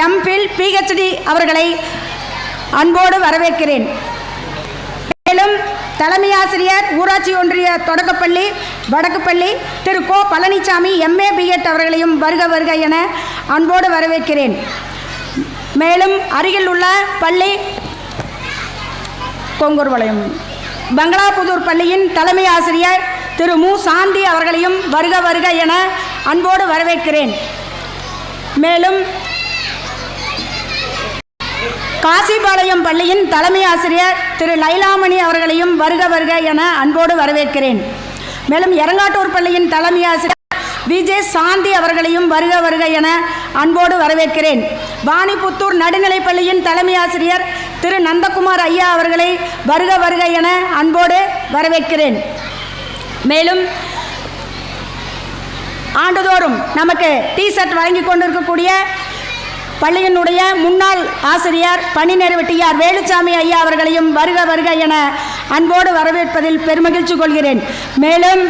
MPhil PhD அவர்களை அன்போடு வரவேற்கிறேன். மேலும் தலைமை ஆசிரியர் ஊராட்சி ஒன்றிய தொடக்கப்பள்ளி வடக்குப்பள்ளி திரு கோ பழனிசாமி எம்ஏ பிஎட் அவர்களையும் வருக வருக என அன்போடு வரவேற்கிறேன். மேலும் அருகில் உள்ள பள்ளி கொங்கூர்வளையம் பங்களாபுதூர் பள்ளியின் தலைமை ஆசிரியர் திரு மு. சாந்தி அவர்களையும் வருக வருக என அன்போடு வரவேற்கிறேன். மேலும் காசிபாளையம் பள்ளியின் தலைமை ஆசிரியர் திரு லைலாமணி அவர்களையும் வருக வருக என அன்போடு வரவேற்கிறேன். மேலும் எரங்காட்டூர் பள்ளியின் தலைமை ஆசிரியர் விஜே சாந்தி அவர்களையும் வருக வருக என அன்போடு வரவேற்கிறேன். வாணிபுத்தூர் நடுநிலைப்பள்ளியின் தலைமை ஆசிரியர் திரு நந்தகுமார் ஐயா அவர்களை வருக வருக என அன்போடு வரவேற்கிறேன். மேலும் ஆண்டுதோறும் நமக்கு டி ஷர்ட் வழங்கி கொண்டிருக்கக்கூடிய பள்ளியினுடைய முன்னாள் ஆசிரியர் பணி நிறைவேற்றியார் வேலுச்சாமி ஐயா அவர்களையும் வருக வருக என அன்போடு வரவேற்பதில் பெருமகிழ்ச்சி கொள்கிறேன். மேலும்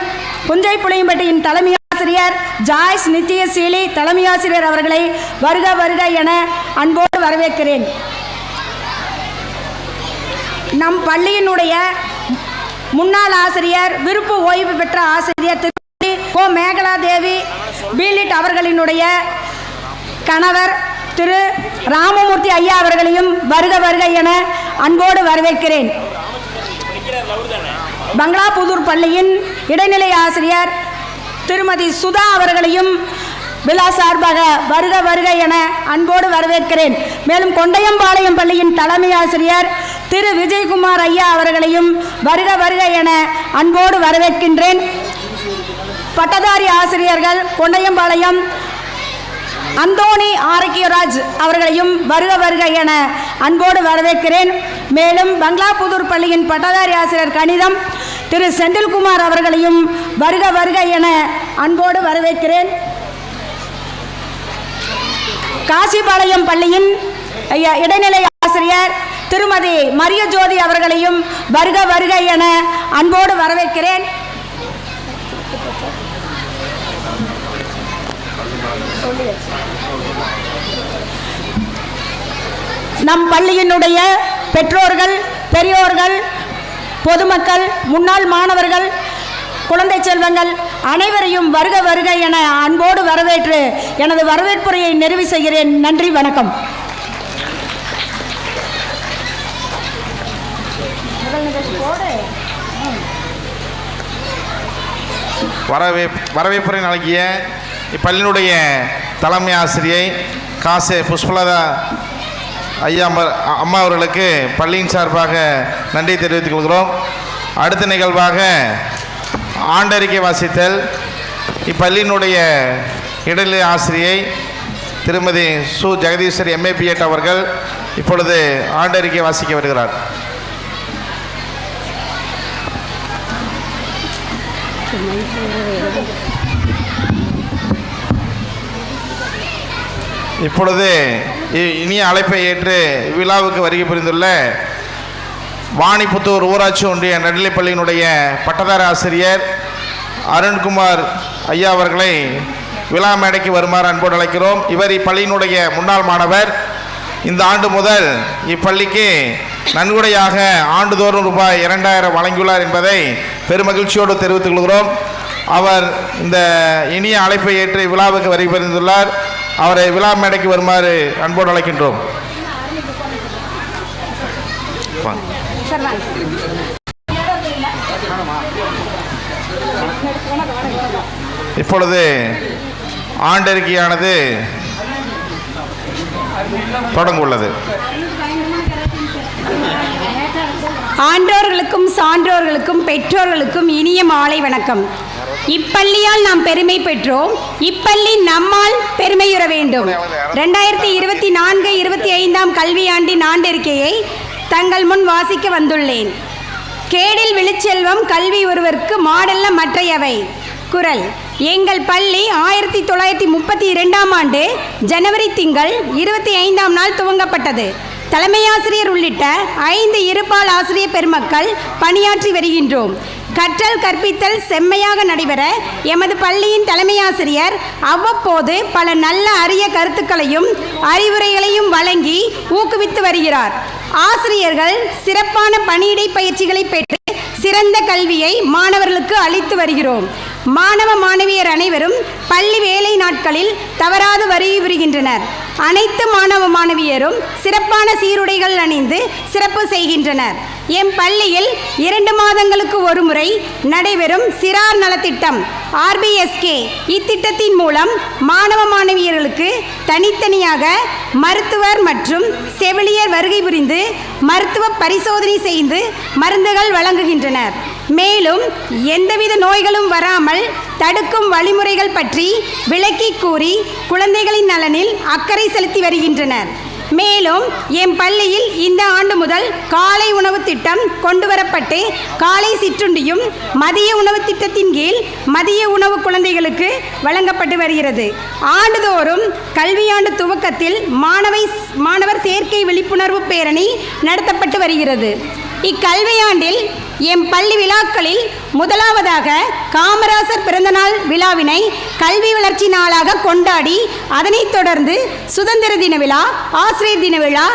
புஞ்சை புளியம்பட்டியின் தலைமை ஆசிரியர் ஜாய்ஸ் நித்தியசீலி தலைமை ஆசிரியர் அவர்களை வருக வருக என அன்போடு வரவேற்கிறேன். நம் பள்ளியினுடைய முன்னாள் ஆசிரியர் விருப்ப ஓய்வு பெற்ற ஆசிரியர் திரு கோ மேகலா தேவி பீலிட் அவர்களினுடைய கணவர் திரு ராமமூர்த்தி ஐயா அவர்களையும் வருக வருக என அன்போடு வரவேற்கிறேன். பங்களாபுதூர் பள்ளியின் இடைநிலை ஆசிரியர் திருமதி சுதா அவர்களையும் விழா சார்பாக வருக வருக என அன்போடு வரவேற்கிறேன். மேலும் கொண்டையம்பாளையம் பள்ளியின் தலைமை ஆசிரியர் திரு விஜயகுமார் ஐயா அவர்களையும் வருக வருக என அன்போடு வரவேற்கின்றேன். பட்டதாரி ஆசிரியர்கள் கொண்டையம்பாளையம் அந்தோணி ஆரோக்கியராஜ் அவர்களையும் வருக வருக என அன்போடு வரவேற்கிறேன். மேலும் பங்களாபுதூர் பள்ளியின் பட்டதாரி ஆசிரியர் கணிதம் திரு செந்தில்குமார் அவர்களையும் வருக வருக என அன்போடு வரவேற்கிறேன். காசிபாளையம் பள்ளியின் இடைநிலை ஆசிரியர் திருமதி மரியஜோதி அவர்களையும் வருக வருக என அன்போடு வரவேற்கிறேன். நம் பள்ளியினுடைய பெற்றோர்கள் பெரியோர்கள் பொதுமக்கள் முன்னாள் மாணவர்கள் குழந்தை செல்வங்கள் அனைவரையும் வருக வருக என அன்போடு வரவேற்று எனது வரவேற்புரையை நிறைவு செய்கிறேன். நன்றி வணக்கம். வரவே வரவேற்புரை நல்கிய இப்பள்ளியினுடைய தலைமை ஆசிரியை காசே புஷ்பலதா ஐயா அம்மா- அம்மா அவர்களுக்கு பள்ளியின் சார்பாக நன்றி தெரிவித்துக் கொள்கிறோம். அடுத்த நிகழ்வாக ஆண்டறிக்கை வாசித்தல் இப்பள்ளியினுடைய இடைநிலை ஆசிரியை திருமதி சு. ஜெகதீஸ்வரி எம்ஏ பிஎட் அவர்கள் இப்பொழுது ஆண்டறிக்கை வாசிக்க வருகிறார். இப்பொழுது இனிய அழைப்பை ஏற்று விழாவுக்கு வருகை புரிந்துள்ள வாணிப்புத்தூர் ஊராட்சி ஒன்றிய நடுநிலைப்பள்ளியினுடைய பட்டதார ஆசிரியர் அருண்குமார் ஐயா அவர்களை விழா மேடைக்கு வருமாறு அன்போடு அழைக்கிறோம். இவர் இப்பள்ளியினுடைய முன்னாள் மாணவர். இந்த ஆண்டு முதல் இப்பள்ளிக்கு நன்கொடையாக ஆண்டுதோறும் ரூபாய் இரண்டாயிரம் வழங்கியுள்ளார் என்பதை பெருமகிழ்ச்சியோடு தெரிவித்துக் கொள்கிறோம். அவர் இந்த இனிய அழைப்பை ஏற்று விழாவுக்கு வருகை புரிந்துள்ளார். அவரை விழா மேடைக்கு வருமாறு அன்போடு அழைக்கின்றோம். இப்பொழுது ஆண்டறிக்கையானது தொடங்க உள்ளது ஆண்டோர்களுக்கும் சான்றோர்களுக்கும் பெற்றோர்களுக்கும் இனிய மாலை வணக்கம். இப்பள்ளியால் நாம் பெருமை பெற்றோம். இப்பள்ளி நம்மால் பெருமையுற வேண்டும். ரெண்டாயிரத்தி இருபத்தி நான்கு இருபத்தி ஐந்தாம் கல்வியாண்டின் ஆண்டறிக்கையை தங்கள் முன் வாசிக்க வந்துள்ளேன். கேடில் விழுச்செல்வம் கல்வி ஒருவருக்கு மாடல்ல மற்றையவை. குரல் எங்கள் பள்ளி ஆயிரத்தி தொள்ளாயிரத்தி முப்பத்தி இரண்டாம் ஆண்டு ஜனவரி திங்கள் இருபத்தி ஐந்தாம் நாள் துவங்கப்பட்டது. தலைமையாசிரியர் உள்ளிட்ட ஐந்து இருபால் ஆசிரியர் பெருமக்கள் பணியாற்றி வருகின்றோம். கற்றல் கற்பித்தல் செம்மையாக நடைபெற எமது பள்ளியின் தலைமையாசிரியர் அவ்வப்போது பல நல்ல அரிய கருத்துக்களையும் அறிவுரைகளையும் வழங்கி ஊக்குவித்து வருகிறார். ஆசிரியர்கள் சிறப்பான பணியிடை பயிற்சிகளை பெற்று சிறந்த கல்வியை மாணவர்களுக்கு அளித்து வருகிறோம். மாணவ மாணவியர் அனைவரும் பள்ளி வேலை நாட்களில் தவறாது வருகை புரிகின்றனர். அனைத்து மாணவ மாணவியரும் சிறப்பான சீருடைகள் அணிந்து சிறப்பு செய்கின்றனர். எம் பள்ளியில் இரண்டு மாதங்களுக்கு ஒருமுறை நடைபெறும் சிறார் நலத்திட்டம் ஆர்பிஎஸ்கே இத்திட்டத்தின் மூலம் மாணவ மாணவியர்களுக்கு தனித்தனியாக மருத்துவர் மற்றும் செவிலியர் வருகை புரிந்து மருத்துவ பரிசோதனை செய்து மருந்துகள் வழங்குகின்றனர். மேலும் எந்தவித நோய்களும் வராமல் தடுக்கும் வழிமுறைகள் பற்றி விளக்கி கூறி குழந்தைகளின் நலனில் அக்கறை செலுத்தி வருகின்றனர். மேலும் எம் பள்ளியில் இந்த ஆண்டு முதல் காலை உணவு திட்டம் கொண்டு வரப்பட்டு காலை சிற்றுண்டியும் மதிய உணவு திட்டத்தின் கீழ் மதிய உணவு குழந்தைகளுக்கு வழங்கப்பட்டு வருகிறது. ஆண்டுதோறும் கல்வியாண்டு துவக்கத்தில் மாணவை மாணவர் சேர்க்கை விழிப்புணர்வு பேரணி நடத்தப்பட்டு வருகிறது. இக்கல்வியாண்டில் எம் பள்ளி விழாக்களில் முதலாவதாக காமராசர் பிறந்தநாள் விழாவினை கல்வி வளர்ச்சி நாளாக கொண்டாடி அதனைத் தொடர்ந்து சுதந்திர தின விழா ஆசிரியர் தின விழா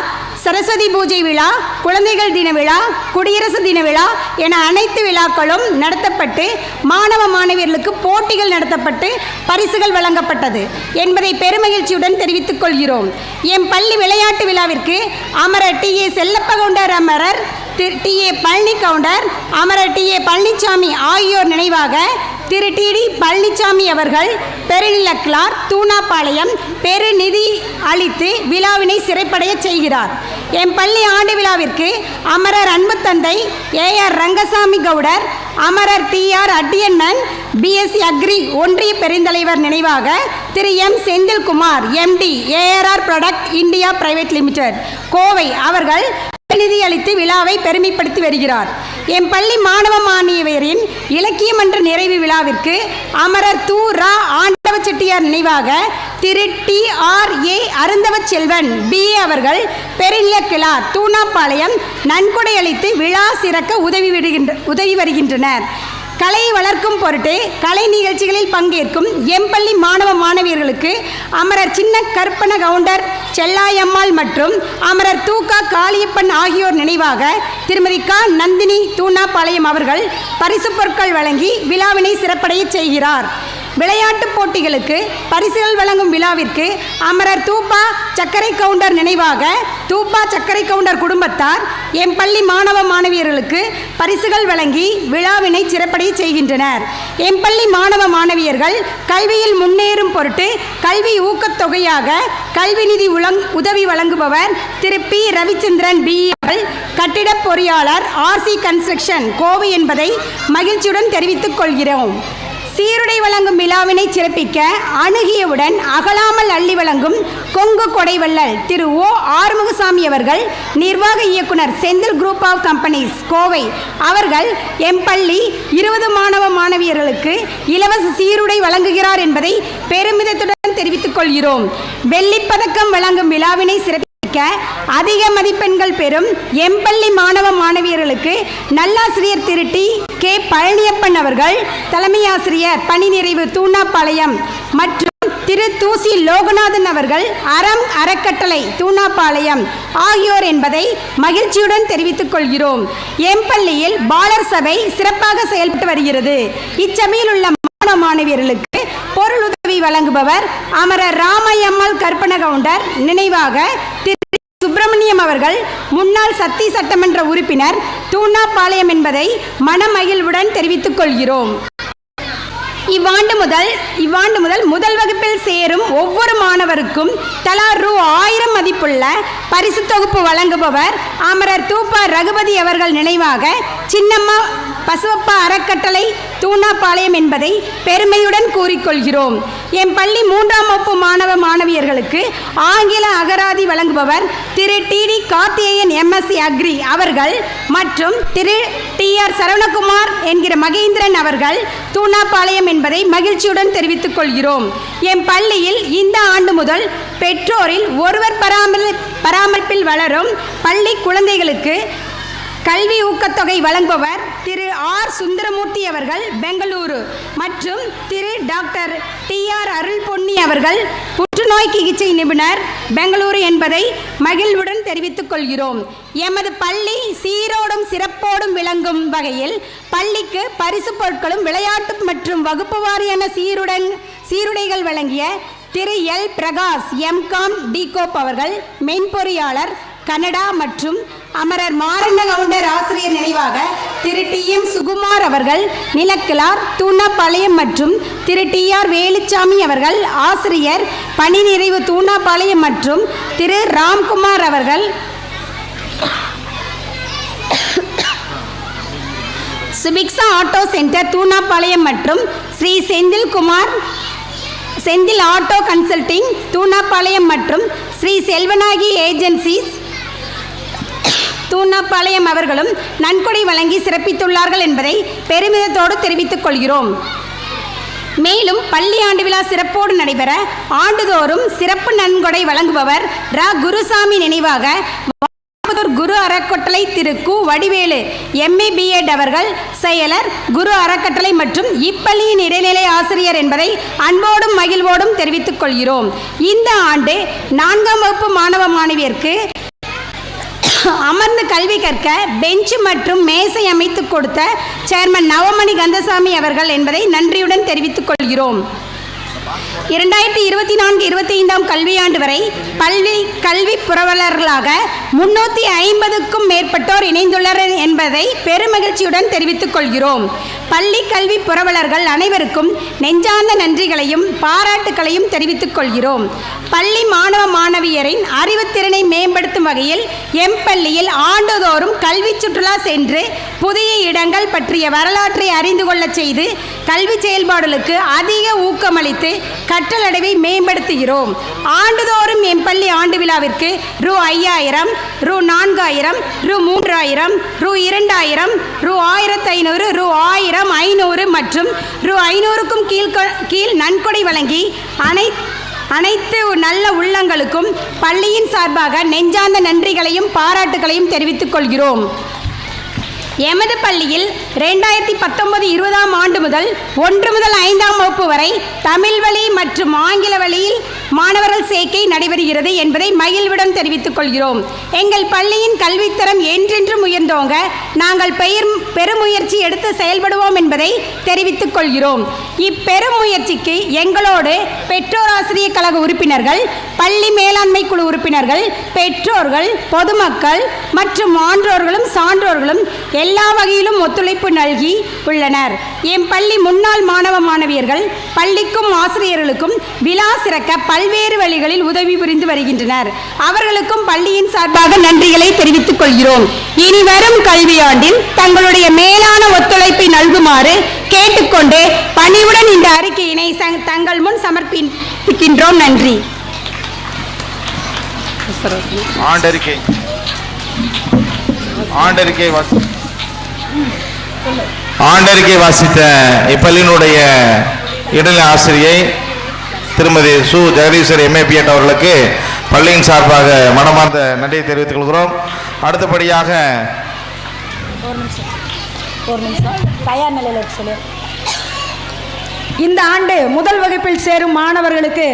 சரஸ்வதி பூஜை விழா குழந்தைகள் தின விழா குடியரசு தின விழா என அனைத்து விழாக்களும் நடத்தப்பட்டு மாணவ மாணவியர்களுக்கு போட்டிகள் நடத்தப்பட்டு பரிசுகள் வழங்கப்பட்டது என்பதை பெருமகிழ்ச்சியுடன் தெரிவித்துக் கொள்கிறோம். என் பள்ளி விளையாட்டு விழாவிற்கு அமரர் டி ஏ செல்லப்பகுண்டர் அமரர் திரு டி ஏ பழனி கவுண்டர் அமரர் டி ஏ பழனிசாமி ஆகியோர் நினைவாக திரு டி டி பழனிசாமி அவர்கள் பெருநிலக்கிளார் தூணாப்பாளையம் பெருநிதி அளித்து விழாவினை சிறைப்படைய செய்கிறார். என் பள்ளி ஆண்டு விழாவிற்கு அமரர் அன்பு தந்தை ஏ ஆர் ரங்கசாமி கவுடர் அமரர் T R Attiyannan BSc agri ஒன்றிய பெருந்தலைவர் நினைவாக திரு M Senthilkumar MD ARR product India private limited Kovai அவர்கள் நிதி அளித்து விழாவை பெருமைப்படுத்தி வருகிறார். என் பள்ளி மாணவ மாணவியரின் இலக்கியம் மன்ற நிறைவு விழாவிற்கு அமரர் தூ. ரா. ஆண்டவ செட்டியார் நினைவாக Thiru. T. R. A. Arunthavaselvan P அவர்கள் பெருநிலக்கிழார் தூணாப்பாளையம் நன்கொடை அளித்து விழா சிறக்க உதவி விடுகின்ற உதவி வருகின்றனர். கலையை வளர்க்கும் பொருட்டு கலை நிகழ்ச்சிகளில் பங்கேற்கும் எம்பள்ளி மாணவ மாணவியர்களுக்கு அமரர் சின்ன கற்பன கவுண்டர் செல்லாயம்மாள் மற்றும் அமரர் தூக்கா காளியப்பன் ஆகியோர் நினைவாக திருமதி க. நந்தினி தூணாபாளையம் அவர்கள் பரிசு பொருட்கள் வழங்கி விழாவினை சிறப்படைய செய்கிறார். விளையாட்டுப் போட்டிகளுக்கு பரிசுகள் வழங்கும் விழாவிற்கு அமரர் தூப்பா சர்க்கரை கவுண்டர் நினைவாக தூப்பா சர்க்கரை கவுண்டர் குடும்பத்தார் எம் பள்ளி மாணவ மாணவியர்களுக்கு பரிசுகள் வழங்கி விழாவினை சிறப்படைய செய்கின்றனர். எம் பள்ளி மாணவ மாணவியர்கள் கல்வியில் முன்னேறும் பொருட்டு கல்வி ஊக்கத்தொகையாக கல்வி நிதி உலங் உதவி வழங்குபவர் திரு பி. ரவிச்சந்திரன் பி. கட்டிட கட்டிடப் பொறியாளர் ஆர்சி கன்ஸ்ட்ரக்ஷன் கோவை என்பதை மகிழ்ச்சியுடன் தெரிவித்துக் கொள்கிறோம். சீருடை வழங்கும் விழாவினை சிறப்பிக்க அணுகியவுடன் அகலாமல் அள்ளி வழங்கும் கொங்கு கொடைவள்ளல் திரு ஓ ஆறுமுகசாமி அவர்கள் நிர்வாக இயக்குனர் Senthil group of companies Kovai அவர்கள் எம் பள்ளி இருபது மாணவ மாணவியர்களுக்கு இலவச சீருடை வழங்குகிறார் என்பதை பெருமிதத்துடன் தெரிவித்துக் கொள்கிறோம். வெள்ளிப்பதக்கம் வழங்கும் விழாவினை சிறப்பி படிக்க அதிக மதிப்பெண்கள் பெறும் எம்பள்ளி மாணவ மாணவியர்களுக்கு நல்லாசிரியர் திருட்டி கே. பழனியப்பன் அவர்கள் தலைமையாசிரியர் பணி நிறைவு தூணாப்பாளையம் மற்றும் திரு. தூசி லோகநாதன் அவர்கள் அறம் அறக்கட்டளை தூணாப்பாளையம் ஆகியோர் என்பதை மகிழ்ச்சியுடன் தெரிவித்துக் கொள்கிறோம். எம்பள்ளியில் பாலர் சபை சிறப்பாக செயல்பட்டு வருகிறது. இச்சபையில் உள்ள மாணவ மாணவியர்களுக்கு பொருளுதவி வழங்குபவர் அமரர் ராமையம்மாள் கற்பன கவுண்டர் நினைவாக திரு. சுப்பிரமணியம் அவர்கள் முன்னாள் சத்தி சட்டமன்ற உறுப்பினர் தூணாப்பாளையம் என்பதை மனமகிழ்வுடன் தெரிவித்துக் கொள்கிறோம். இவ்வாண்டு முதல் இவ்வாண்டு முதல் முதல் வகுப்பில் சேரும் ஒவ்வொரு மாணவருக்கும் தலா ரூ ஆயிரம் மதிப்புள்ள பரிசு தொகுப்பு வழங்குபவர் அமரர் தூப்பா ரகுபதி அவர்கள் நினைவாக சின்னம்மா பசுவப்பா அறக்கட்டளை தூணாப்பாளையம் என்பதை பெருமையுடன் கூறிக்கொள்கிறோம். என் பள்ளி மூன்றாம் வகுப்பு மாணவ மாணவியர்களுக்கு ஆங்கில அகராதி வழங்குபவர் திரு T T Karthikeyan MSc agri அவர்கள் மற்றும் திரு டி ஆர் சரவணகுமார் என்கிற மகேந்திரன் அவர்கள் தூணாப்பாளையம் என்பதை மகிழ்ச்சியுடன் தெரிவித்துக் கொள்கிறோம். என் பள்ளியில் இந்த ஆண்டு முதல் பெற்றோரில் ஒருவர் பராமரி பராமரிப்பில் வளரும் பள்ளி குழந்தைகளுக்கு கல்வி ஊக்கத்தொகை வழங்குபவர் திரு ஆர் சுந்தரமூர்த்தி அவர்கள் பெங்களூரு. மற்றும் திரு doctor T R Arul Ponni அவர்கள் புற்றுநோய் சிகிச்சை நிபுணர் பெங்களூரு என்பதை மகிழ்வுடன் தெரிவித்துக் கொள்கிறோம். எமது பள்ளி சீரோடும் சிறப்போடும் விளங்கும் வகையில் பள்ளிக்கு பரிசு பொருட்களும் விளையாட்டு மற்றும் வகுப்பு வாரியான சீருடன் சீருடைகள் வழங்கிய திரு. எல். பிரகாஷ் எம்காம் டிகோப் அவர்கள் மென்பொறியாளர் கனடா மற்றும் அமரர் மாரண்ண கவுண்டர் ஆசிரியர் நினைவாக திரு டி எம் சுகுமார் அவர்கள் நிலக்கிழார் தூணாப்பாளையம் மற்றும் திரு டி ஆர் வேலுச்சாமி அவர்கள் ஆசிரியர் பணி நிறைவு தூணாப்பாளையம் மற்றும் திரு ராம்குமார் அவர்கள் சுபிக்ஸா ஆட்டோ சென்டர் தூணாப்பாளையம் மற்றும் ஸ்ரீ செந்தில்குமார் செந்தில் ஆட்டோ கன்சல்டிங் தூணாப்பாளையம் மற்றும் ஸ்ரீ செல்வநாயகி ஏஜென்சிஸ் தூணாப்பாளையம் அவர்களும் நன்கொடை வழங்கி சிறப்பித்துள்ளார்கள் என்பதை பெருமிதத்தோடு தெரிவித்துக் கொள்கிறோம். மேலும் பள்ளி ஆண்டு விழா சிறப்போடு நடைபெற ஆண்டுதோறும் சிறப்பு நன்கொடை வழங்குபவர் ர. குருசாமி நினைவாக குரு அறக்கட்டளை திரு. கு. வடிவேலு எம்ஏ பிஎட் அவர்கள் செயலர் குரு அறக்கட்டளை மற்றும் இப்பள்ளியின் இடைநிலை ஆசிரியர் என்பதை அன்போடும் மகிழ்வோடும் தெரிவித்துக் கொள்கிறோம். இந்த ஆண்டு நான்காம் வகுப்பு மாணவ மாணவியருக்கு அமர்ந்து கல்வி கற்க பெஞ்ச் மற்றும் மேசை அமைத்து கொடுத்த சேர்மன் நவமணி கந்தசாமி அவர்கள் என்பதை நன்றியுடன் தெரிவித்துக் கொள்கிறோம். இரண்டாயிரத்தி இருபத்தி நான்கு இருபத்தி ஐந்தாம் கல்வியாண்டு வரை பள்ளி கல்வி புரவலர்களாக முன்னூற்றி ஐம்பதுக்கும் மேற்பட்டோர் இணைந்துள்ளனர் என்பதை பெருமகிழ்ச்சியுடன் தெரிவித்துக் கொள்கிறோம். பள்ளி கல்வி புரவலர்கள் அனைவருக்கும் நெஞ்சார்ந்த நன்றிகளையும் பாராட்டுகளையும் தெரிவித்துக் கொள்கிறோம். பள்ளி மாணவ மாணவியரின் அறிவுத்திறனை மேம்படுத்தும் வகையில் எம் பள்ளியில் ஆண்டுதோறும் கல்வி சுற்றுலா சென்று புதிய இடங்கள் பற்றிய வரலாற்றை அறிந்து கொள்ளச் செய்து கல்வி செயல்பாடுகளுக்கு அதிக ஊக்கமளித்து கற்றலடைவை மேம்படுத்துகிறோம். ஆண்டுதோறும் எம் பள்ளி ஆண்டு விழாவிற்கு ரூ ஐயாயிரம் ரூ நான்காயிரம் ரூ மூன்றாயிரம் ரூ இரண்டாயிரம் ரூ ஆயிரத்து ஐநூறு ரூ ஆயிரம் ஐநூறு மற்றும் ரூ ஐநூறுக்கும் கீழ் கீழ் நன்கொடை வழங்கி அனை அனைத்து நல்ல உள்ளங்களுக்கும் பள்ளியின் சார்பாக நெஞ்சார்ந்த நன்றிகளையும் பாராட்டுகளையும் தெரிவித்துக் கொள்கிறோம். எமது பள்ளியில் ரெண்டாயிரத்தி பத்தொன்பது இருபதாம் ஆண்டு முதல் ஒன்று முதல் ஐந்தாம் வகுப்பு வரை தமிழ் வழி மற்றும் ஆங்கில வழியில் மாணவர்கள் சேர்க்கை நடைபெறுகிறது என்பதை மகிழ்விடம் தெரிவித்துக் கொள்கிறோம். எங்கள் பள்ளியின் கல்வித்தரம் என்றென்றும் உயர்ந்தோங்க நாங்கள் பெயர் பெருமுயற்சி எடுத்து செயல்படுவோம் என்பதை தெரிவித்துக் கொள்கிறோம். இப்பெருமுயற்சிக்கு எங்களோடு பெற்றோர் ஆசிரியர் கழக உறுப்பினர்கள் பள்ளி மேலாண்மை குழு உறுப்பினர்கள் பெற்றோர்கள் பொதுமக்கள் மற்றும் ஆன்றோர்களும் சான்றோர்களும் எல்லா வகையிலும் ஒத்துழைப்பு நல்கி உள்ளனர். என் பள்ளி முன்னாள் மாணவ மாணவியர்கள் பள்ளிக்கும் ஆசிரியர்களுக்கும் விழா சிறக்க பல்வேறு வழிகளில் உதவி புரிந்து வருகின்றனர். அவர்களுக்கும் பள்ளியின் சார்பாக நன்றிகளை தெரிவித்துக் கொள்கிறோம். இனி வரும் கல்வியாண்டில் தங்களுடைய மேலான ஒத்துழைப்பை நல்குமாறு கேட்டுக்கொண்டு பணிவுடன் இந்த அறிக்கையினை தங்கள் முன் சமர்ப்பிக்கின்றோம். நன்றி. ஆண்டறிக்கை. ஆண்டறிக்கை வாசி ஆண்டறிக்கை வாசித்த இப்பள்ளியினுடைய இடல ஆசிரியை திருமதி சு. ஜெகதீஸ்வர் எம்ஏபிஎட் அவர்களுக்கு பள்ளியின் சார்பாக மனமார்ந்த நன்றியை தெரிவித்துக் கொள்கிறோம். அடுத்தபடியாக தயார் நிலையில் இந்த ஆண்டு முதல் வகுப்பில் சேரும் மாணவர்களுக்கு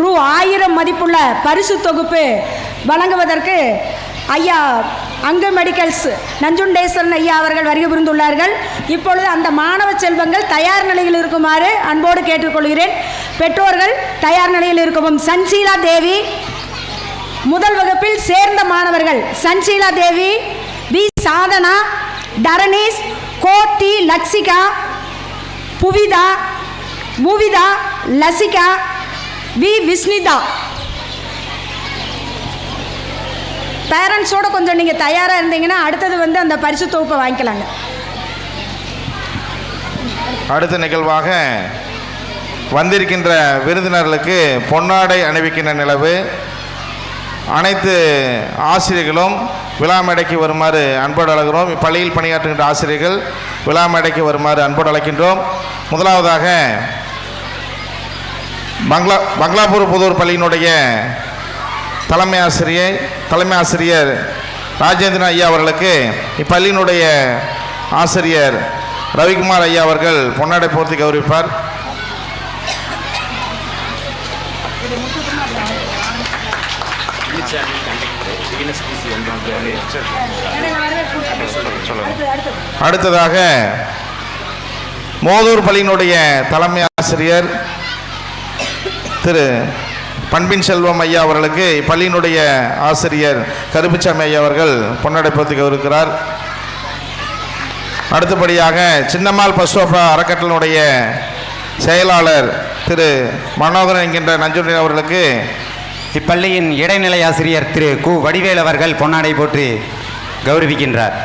ரூ. ஆயிரம் மதிப்புள்ள பரிசு தொகுப்பு வழங்குவதற்கு ஐயா அங்கு மெடிக்கல்ஸ். நஞ்சுண்டேஸ்வரன் ஐயா அவர்கள் வருகை புரிந்துள்ளார்கள். இப்பொழுது அந்த மாணவ செல்வங்கள் தயார் நிலையில் இருக்குமாறு அன்போடு கேட்டுக்கொள்கிறேன். பெற்றோர்கள் தயார் நிலையில் இருக்கவும். சன்சீலா தேவி முதல் வகுப்பில் சேர்ந்த மாணவர்கள். சன்சீலா தேவி வி. சாதனா டரணீஸ் கோட்டி லக்ஷிகா புவிதா முவிதா லசிகா வி. விஸ்னிதா பேரண்ட்ஸோட கொஞ்சம் நீங்கள் தயாராக இருந்தீங்கன்னா அடுத்தது வந்து அந்த பரிசு தொகுப்பை வாங்கிக்கலாங்க. அடுத்த நிகழ்வாக வந்திருக்கின்ற விருந்தினர்களுக்கு பொன்னாடை அணிவிக்கின்ற நிலவு. அனைத்து ஆசிரியர்களும் விழா மேடைக்கு வருமாறு அன்போடு அழகிறோம் இப்பள்ளியில் பணியாற்றுகின்ற ஆசிரியர்கள் விழா மேடைக்கு வருமாறு அன்போடு அழைக்கின்றோம். முதலாவதாக பங்களா பங்களாபூர் புதூர் பள்ளியினுடைய தலைமை ஆசிரியை தலைமை ஆசிரியர் ராஜேந்திரன் ஐயா அவர்களுக்கு இப்பள்ளியினுடைய ஆசிரியர் ரவிக்குமார் ஐயா அவர்கள் பொன்னாடை போர்த்தி கௌரவிப்பார். அடுத்ததாக மோதூர் பள்ளியினுடைய தலைமை ஆசிரியர் திரு பண்பின் செல்வம் ஐயா அவர்களுக்கு இப்பள்ளியினுடைய ஆசிரியர் கருப்புச்சாமி ஐயா அவர்கள் பொன்னாடை இருக்கிறார் அடுத்தபடியாக சின்னம்மாள் பசுவப்பா அறக்கட்டளனுடைய செயலாளர் திரு மனோகரன் என்கின்ற நஞ்சுடைய அவர்களுக்கு இப்பள்ளியின் இடைநிலை ஆசிரியர் திரு கு வடிவேல் அவர்கள் பொன்னாடை போற்றி கௌரவிக்கின்றார்.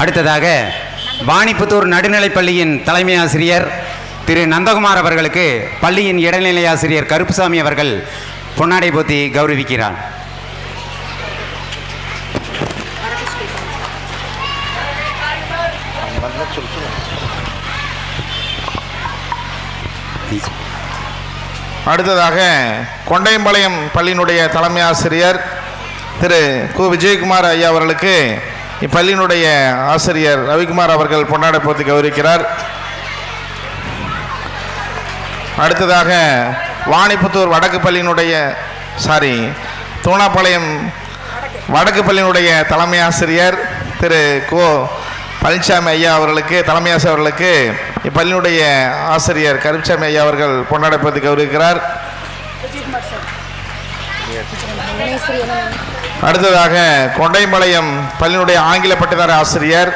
அடுத்ததாக வாணிப்புத்தூர் நடுநிலைப் பள்ளியின் தலைமை ஆசிரியர் திரு நந்தகுமார் அவர்களுக்கு பள்ளியின் இடைநிலை ஆசிரியர் கருப்புசாமி அவர்கள் பொன்னாடை போத்தி கௌரவிக்கிறார். அடுத்ததாக கொண்டையம்பாளையம் பள்ளியினுடைய தலைமை ஆசிரியர் திரு கு. விஜயகுமார் ஐயா அவர்களுக்கு இப்பள்ளியினுடைய ஆசிரியர் ரவிக்குமார் அவர்கள் பொன்னாடை போர்த்தி கௌரவிக்கிறார். அடுத்ததாக வாணிப்புத்தூர் வடக்கு பள்ளியினுடைய சாரி தூணாப்பாளையம் வடக்கு பள்ளியினுடைய தலைமை ஆசிரியர் திரு கோ பழனிசாமி ஐயா அவர்களுக்கு தலைமை ஆசிரியர் அவர்களுக்கு இப்பள்ளியினுடைய ஆசிரியர் கருப்சாமி ஐயா அவர்கள் பொன்னாடை போர்த்தி கௌரவிக்கிறார். அடுத்ததாக கொண்டைமலையம் பள்ளியினுடைய ஆங்கில பட்டதார ஆசிரியர்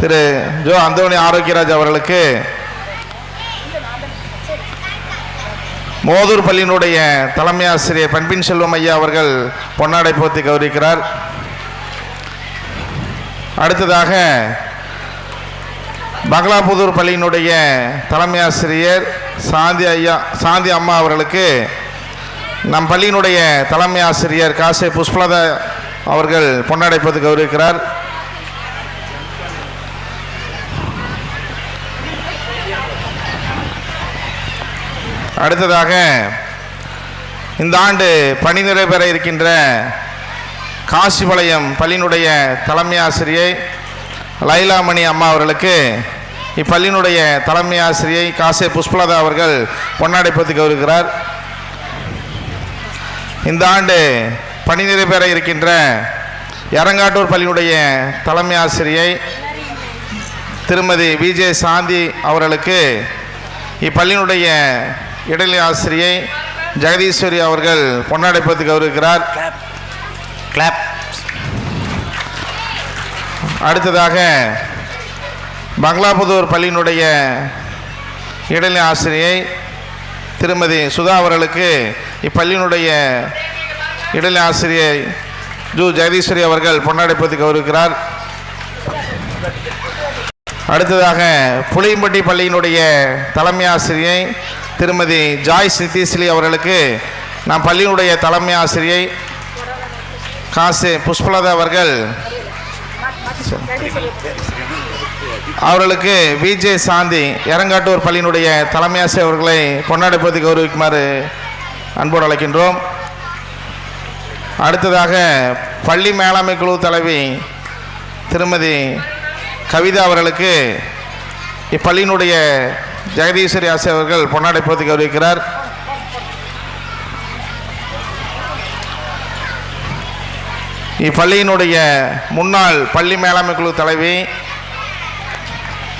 திரு ஜோ அந்தோணி ஆரோக்கியராஜ் அவர்களுக்கு மோதூர் பள்ளியினுடைய தலைமை ஆசிரியர் பண்பின் செல்வம் ஐயா அவர்கள் பொன்னாடை போர்த்தி கௌரவிக்கிறார். அடுத்ததாக பங்களாபுதூர் பள்ளியினுடைய தலைமை ஆசிரியர் சாந்தி ஐயா சாந்தி அம்மா அவர்களுக்கு நம் பள்ளியினுடைய தலைமை ஆசிரியர் காசே புஷ்பலதா அவர்கள் பொன்னடைப்பது கௌரவிக்கிறார் அடுத்ததாக இந்த ஆண்டு பணி நிறைவேற இருக்கின்ற காசிபாளையம் பள்ளியினுடைய தலைமை ஆசிரியை லைலாமணி அம்மா அவர்களுக்கு இப்பள்ளியினுடைய தலைமை ஆசிரியை காசே புஷ்பலதா அவர்கள் பொன்னாடை போர்த்தி கௌரவிக்கிறார் இந்த ஆண்டு பணி நிறைவேற இருக்கின்ற எரங்காட்டூர் பள்ளியினுடைய தலைமை ஆசிரியை திருமதி விஜே சாந்தி அவர்களுக்கு இப்பள்ளியினுடைய இடைநிலை ஆசிரியை ஜெகதீஸ்வரி அவர்கள் போர்த்தி கௌரவிக்கிறார் கிளாப் அடுத்ததாக பங்களாபுதூர் பள்ளியினுடைய இடைநிலை ஆசிரியை திருமதி சுதா அவர்களுக்கு இப்பள்ளியினுடைய இடைநிலை ஆசிரியை ஜு. ஜெகதீஸ்வரி அவர்கள் பொன்னாடை கௌரவிக்கிறார். அடுத்ததாக புளியம்பட்டி பள்ளியினுடைய தலைமை ஆசிரியை திருமதி ஜாய் நிதிஸ்லி அவர்களுக்கு நாம் பள்ளியினுடைய தலைமை ஆசிரியை காசு புஷ்பலதா அவர்கள். அவர்களுக்கு விஜே சாந்தி இறங்காட்டூர் பள்ளியினுடைய தலைமையாசிரியர் அவர்களை பொன்னாடை கௌரவிக்குமாறு அன்போடு அழைக்கின்றோம். அடுத்ததாக பள்ளி மேலாண்மை குழு தலைவி திருமதி கவிதா அவர்களுக்கு இப்பள்ளியினுடைய ஜெகதீஸ்வரி ஆசிரியர் அவர்கள் பொன்னாடை கௌரவிக்கிறார் இப்பள்ளியினுடைய முன்னாள் பள்ளி மேலாண்மை குழு தலைவி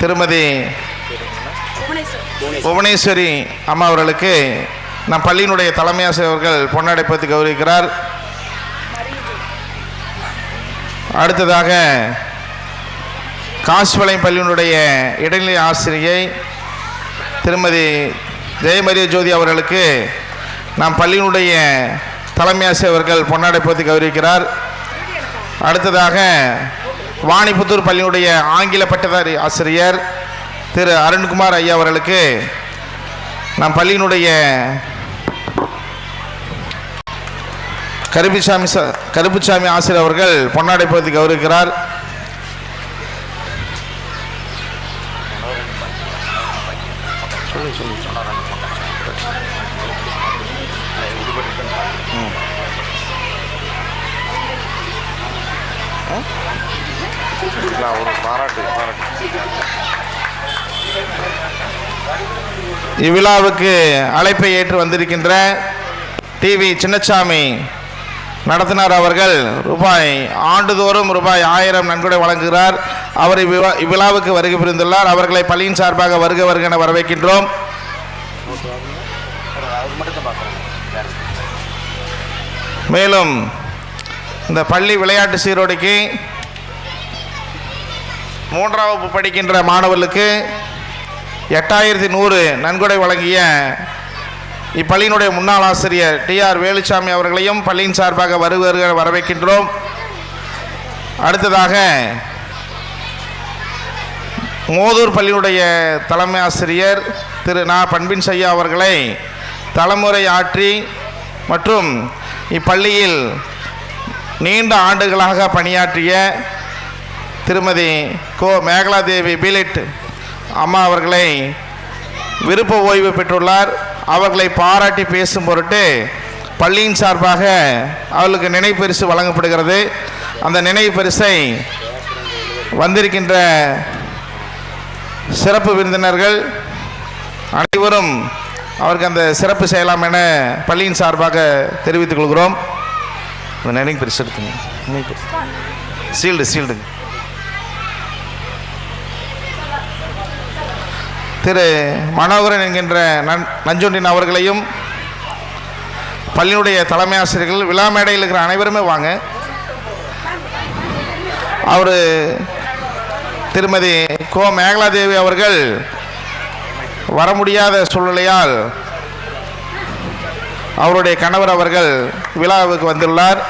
திருமதி புவனேஸ்வரி அம்மா அவர்களுக்கு நம் பள்ளியினுடைய தலைமை ஆசிரியர் அவர்கள் பொன்னாடை கௌரவிக்கிறார். அடுத்ததாக காசிபாளையம் பள்ளியினுடைய இடைநிலை ஆசிரியை திருமதி ஜெயமரிய ஜோதி அவர்களுக்கு நம் பள்ளியினுடைய தலைமை ஆசிரியர் அவர்கள் பொன்னாடை போர்த்தி கௌரவிக்கிறார். அடுத்ததாக வாணிபுத்தூர் பள்ளியினுடைய ஆங்கில பட்டதாரி ஆசிரியர் திரு அருண்குமார் ஐயா அவர்களுக்கு நம் பள்ளியினுடைய கருப்புசாமி கருப்புசாமி ஆசிரியர் அவர்கள் பொன்னாடை பகுதி கௌரவிக்கிறார். ஒரு பாராட்டு பாராட்டு. இவ்விழாவுக்கு அழைப்பை ஏற்று வந்திருக்கின்ற டிவி சின்னசாமி நடத்தினார் அவர்கள். ரூபாய் ஆண்டுதோறும் ரூபாய் ஆயிரம் நன்கொடை வழங்குகிறார். அவர் இவ்விழா- இவ்விழாவுக்கு வருகை புரிந்துள்ளார். அவர்களை பள்ளியின் சார்பாக வருக வருக என வரவேற்கின்றோம். மேலும் இந்த பள்ளி விளையாட்டு சீரோடைக்கு மூன்றாம் வகுப்பு படிக்கின்ற மாணவர்களுக்கு எட்டாயிரத்தி நூறு நன்கொடை வழங்கிய இப்பள்ளியினுடைய முன்னாள் ஆசிரியர் டி ஆர் வேலுசாமி அவர்களையும் பள்ளியின் சார்பாக வருவர்கள் வரவேற்கின்றோம். அடுத்ததாக மோதூர் பள்ளியினுடைய தலைமை ஆசிரியர் திரு நா. பண்பின் செய்யா அவர்களை தலைமுறை ஆற்றி மற்றும் இப்பள்ளியில் நீண்ட ஆண்டுகளாக பணியாற்றிய திருமதி கோ மேகலாதேவி பீலிட் அம்மா அவர்களை விருப்ப ஓய்வு பெற்றுள்ளார். அவர்களை பாராட்டி பேசும் பொருட்டு பள்ளியின் சார்பாக அவர்களுக்கு நினைவு பரிசு வழங்கப்படுகிறது. அந்த நினைவு பரிசை வந்திருக்கின்ற சிறப்பு விருந்தினர்கள் அனைவரும் அவருக்கு அந்த சிறப்பு செய்யலாம் என பள்ளியின் சார்பாக தெரிவித்துக் கொள்கிறோம். நினைவு பரிசு எடுத்துங்க. சீல்டு சீல்டுங்க. திரு மனோகரன் என்கின்ற நன் நஞ்சுண்டின் அவர்களையும் பள்ளியினுடைய தலைமை ஆசிரியர்கள் விழா மேடையில் இருக்கிற அனைவருமே வாங்க. அவர் திருமதி கோ மேகலாதேவி அவர்கள் வர முடியாத சூழ்நிலையால் அவருடைய கணவர் அவர்கள் விழாவுக்கு வந்துள்ளார்.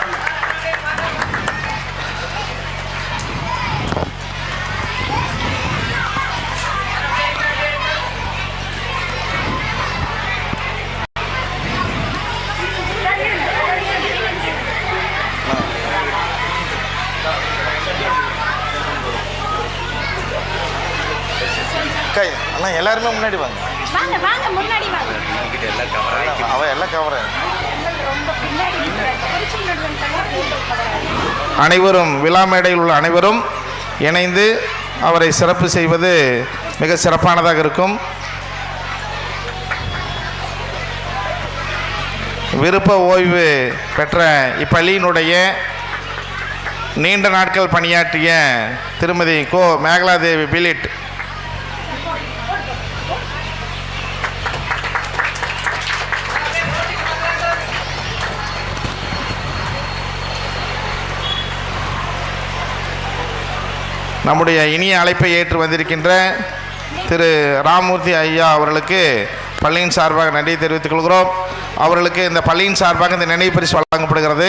கை அண்ணா எல்லாருமே முன்னாடி வாங்க. வாங்க வாங்க முன்னாடி வாங்க. அவ எல்லாம் கவர அனைவரும் விழா மேடையில் உள்ள அனைவரும் இணைந்து அவரை சிறப்பு செய்வது மிக சிறப்பானதாக இருக்கும். விருப்ப ஓய்வு பெற்ற இப்பள்ளியினுடைய நீண்ட நாட்கள் பணியாற்றிய திருமதி கோ மேகலாதேவி பிலிட் நம்முடைய இனிய அழைப்பை ஏற்று வந்திருக்கின்ற திரு ராமூர்த்தி ஐயா அவர்களுக்கு பள்ளியின் சார்பாக நன்றி தெரிவித்துக் கொள்கிறோம். அவர்களுக்கு இந்த பள்ளியின் சார்பாக இந்த நினைவு பரிசு வழங்கப்படுகிறது.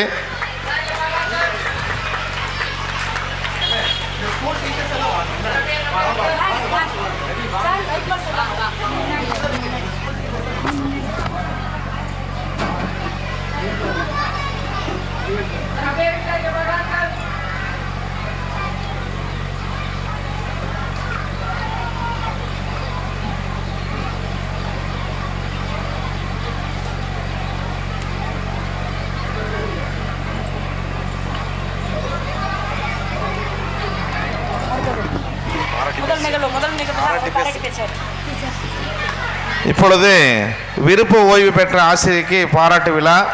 இப்பொழுது விருப்ப ஓய்வு பெற்ற ஆசிரியருக்கு பாராட்டு விழா.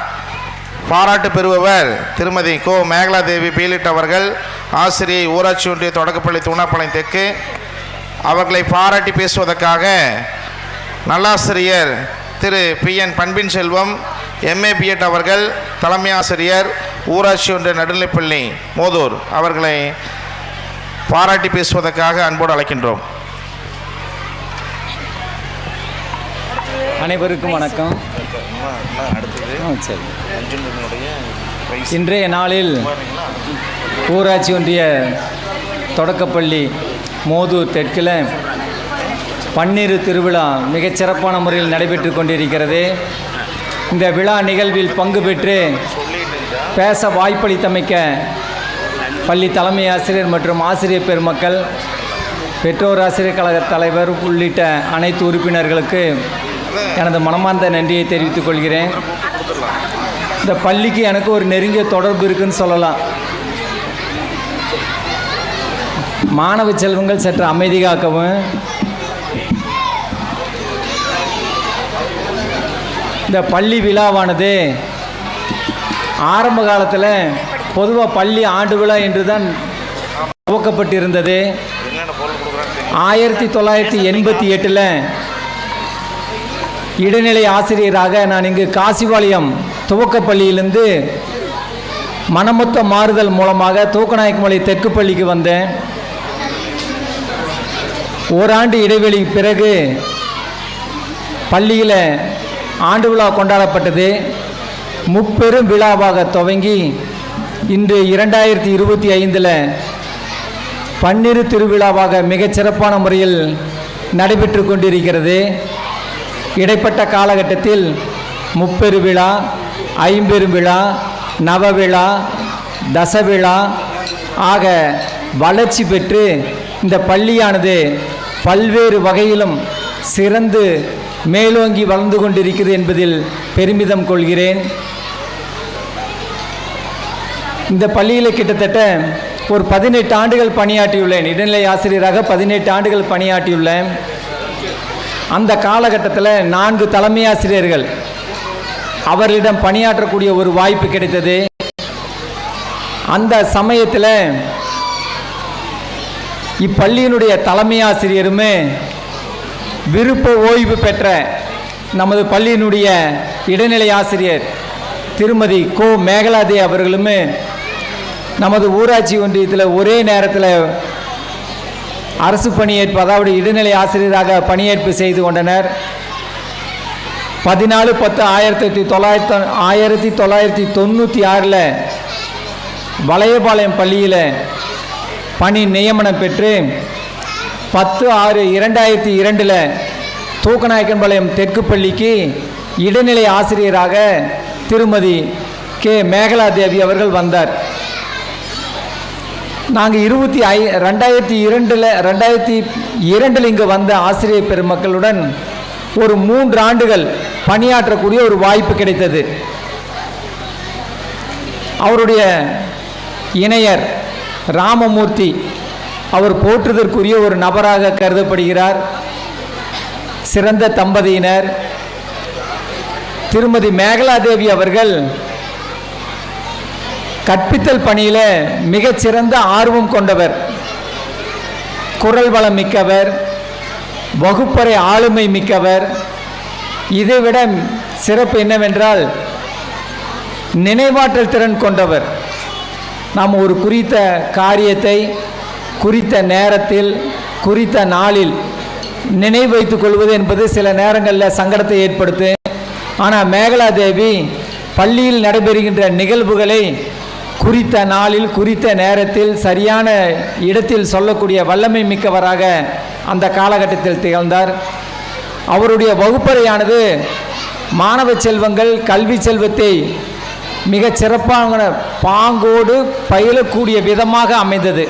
பாராட்டு பெறுபவர் திருமதி கோ. மேகலாதேவி பீலிட் அவர்கள் ஆசிரியை ஊராட்சி ஒன்றிய தொடக்கப்பள்ளி தூணாப்பாளையம் தெற்கு. அவர்களை பாராட்டி பேசுவதற்காக நல்லாசிரியர் திரு. பி. என். பண்பின் செல்வம் எம்ஏ பிஎட் அவர்கள் தலைமை ஆசிரியர் ஊராட்சி ஒன்றிய நடுநிலைப்பள்ளி மோதூர் அவர்களை பாராட்டி பேசுவதற்காக அன்போடு அழைக்கின்றோம். அனைவருக்கும் வணக்கம். சரி. இன்றைய நாளில் ஊராட்சி ஒன்றிய தொடக்கப்பள்ளி மோதூர் தெற்கில் பன்னீர் திருவிழா மிகச்சிறப்பான முறையில் நடைபெற்று கொண்டிருக்கிறது. இந்த விழா நிகழ்வில் பங்கு பெற்று பேச வாய்ப்பளித்தமைக்க பள்ளி தலைமை ஆசிரியர் மற்றும் ஆசிரியர் பெருமக்கள் பெற்றோர் ஆசிரியர் கழக தலைவர் உள்ளிட்ட அனைத்து உறுப்பினர்களுக்கு எனது மனமார்ந்த நன்றியை தெரிவித்துக் கொள்கிறேன். இந்த பள்ளிக்கு எனக்கு ஒரு நெருங்கிய தொடர்பு இருக்குன்னு சொல்லலாம். மாணவ செல்வங்கள் சற்று அமைதி காக்கவும் இந்த பள்ளி விழாவானது ஆரம்ப காலத்தில் பொதுவாக பள்ளி ஆண்டு விழா என்று தான் துவக்கப்பட்டிருந்தது. ஆயிரத்தி தொள்ளாயிரத்தி எண்பத்தி எட்டில் இடைநிலை ஆசிரியராக நான் இங்கு காசிபாளையம் துவக்கப்பள்ளியிலிருந்து மனமொத்த மாறுதல் மூலமாக தூக்கநாயக்கமலை தெற்கு பள்ளிக்கு வந்தேன். ஓராண்டு இடைவெளி பிறகு பள்ளியில் ஆண்டு விழா கொண்டாடப்பட்டது. முப்பெரும் விழாவாக துவங்கி இன்று இரண்டாயிரத்தி இருபத்தி ஐந்தில் பன்னிரு திருவிழாவாக மிகச்சிறப்பான முறையில் நடைபெற்று கொண்டிருக்கிறது. இடைப்பட்ட காலகட்டத்தில் முப்பெரு விழா ஐம்பெரும் விழா நவ விழா தசவிழா ஆக வளர்ச்சி பெற்று இந்த பள்ளியானது பல்வேறு வகையிலும் சிறந்து மேலோங்கி வளர்ந்து கொண்டிருக்கிறது என்பதில் பெருமிதம் கொள்கிறேன். இந்த பள்ளியில் கிட்டத்தட்ட ஒரு பதினெட்டு ஆண்டுகள் பணியாற்றியுள்ளேன். இடைநிலை ஆசிரியராக பதினெட்டு ஆண்டுகள் பணியாற்றியுள்ளேன். அந்த காலகட்டத்தில் நான்கு தலைமை ஆசிரியர்கள் அவர்களிடம் பணியாற்றக்கூடிய ஒரு வாய்ப்பு கிடைத்தது. அந்த சமயத்தில் இப்பள்ளியினுடைய தலைமை ஆசிரியருமே விருப்ப ஓய்வு பெற்ற நமது பள்ளியினுடைய இடைநிலை ஆசிரியர் திருமதி கோ. மேகலாதே அவர்களுமே நமது ஊராட்சி ஒன்றியத்தில் ஒரே நேரத்தில் அரசு பணியேற்பு அதாவது இடைநிலை ஆசிரியராக பணியேற்பு செய்து கொண்டனர். பதினாலு பத்து ஆயிரத்தி தொள்ளாயிரத்தி ஆயிரத்தி தொள்ளாயிரத்தி தொண்ணூற்றி ஆறில் வளையபாளையம் பள்ளியில் பணி நியமனம் பெற்று பத்து ஆறு இரண்டாயிரத்தி இரண்டில் தூக்கநாயக்கன்பாளையம் தெற்கு பள்ளிக்கு இடைநிலை ஆசிரியராக திருமதி கே. மேகலா தேவி அவர்கள் வந்தார். நாங்கள் இருபத்தி ஐ ரெண்டாயிரத்தி இரண்டில் ரெண்டாயிரத்தி இரண்டில் இங்கு வந்த ஆசிரியர் பெருமக்களுடன் ஒரு மூன்று ஆண்டுகள் பணியாற்றக்கூடிய ஒரு வாய்ப்பு கிடைத்தது. அவருடைய இணையர் ராமமூர்த்தி அவர் போற்றுதற்குரிய ஒரு நபராக கருதப்படுகிறார். சிறந்த தம்பதியினர் திருமதி மேகலாதேவி அவர்கள் கற்பித்தல் பணியில் மிகச்சிறந்த ஆர்வம் கொண்டவர். குரல் வளம் மிக்கவர். வகுப்பறை ஆளுமை மிக்கவர். இதைவிட சிறப்பு என்னவென்றால் நினைவாற்றல் திறன் கொண்டவர். நாம் ஒரு குறித்த காரியத்தை குறித்த நேரத்தில் குறித்த நாளில் நினைவு வைத்துக் கொள்வது என்பது சில நேரங்களில் சங்கடத்தை ஏற்படுத்து ஆனால் மேகலாதேவி பள்ளியில் நடைபெறுகின்ற நிகழ்வுகளை குறித்த நாளில் குறித்த நேரத்தில் சரியான இடத்தில் சொல்லக்கூடிய வல்லமை மிக்கவராக அந்த காலகட்டத்தில் திகழ்ந்தார். அவருடைய வகுப்பறையானது மாணவ செல்வங்கள் கல்வி செல்வத்தை மிகச் சிறப்பான பாங்கோடு பயிலக்கூடிய விதமாக அமைந்தது.